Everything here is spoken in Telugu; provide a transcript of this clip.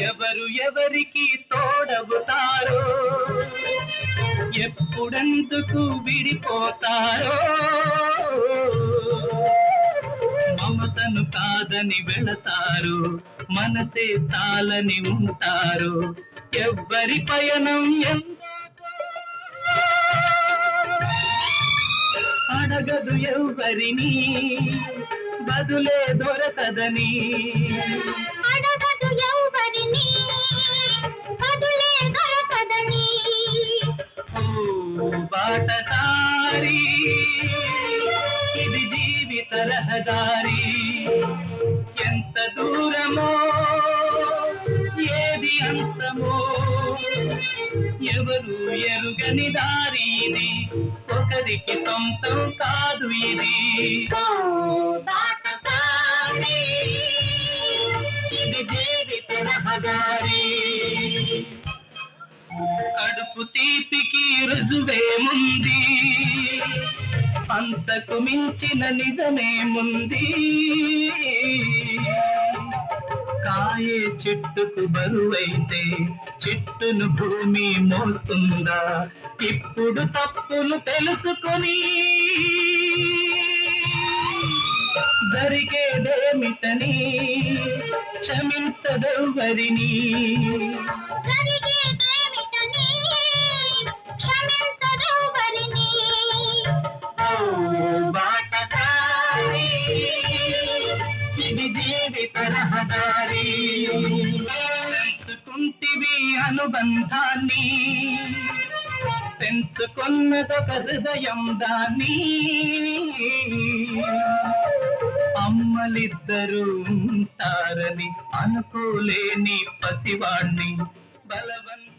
ఎవరు ఎవరికి తోడవుతారో ఎప్పుడెందుకు విడిపోతారో. మమతను కాదని వెళతారు మనసే చాలని ఉంటారు. ఎవ్వరి పయనం ఎంత అడగదు ఎవరిని. బదులే దొరకదని. బాటసారి ఇది జీవిత రహదారి ఎంత దూరమో ఏది అంతమో ఎవరు ఎరుగని దారి ఇది. ఒకరికి సొంతం కాదు ఇది. ఇది జీవిత రహదారి కడుపు తీపికి రుజువేముంది. అంతకు మించిన నిజమేముంది. కాయే చెట్టుకు బరువైతే చెట్టును భూమి మోస్తుందా? ఇప్పుడు తప్పులు తెలుసుకొని జరిగేదేమిటని క్షమించదెవ్వరిని క్షమించదెవ్వరిని ఓ బాటసారి ఇది జీవిత రహదారి పెంచుకుంటివి అనుబంధాన్ని. పెంచుకున్నదొక హృదయం దాన్ని. అమ్మలిద్దరూ ఉంటారని అనుకోలేని పసివాణ్ణి. బలవంత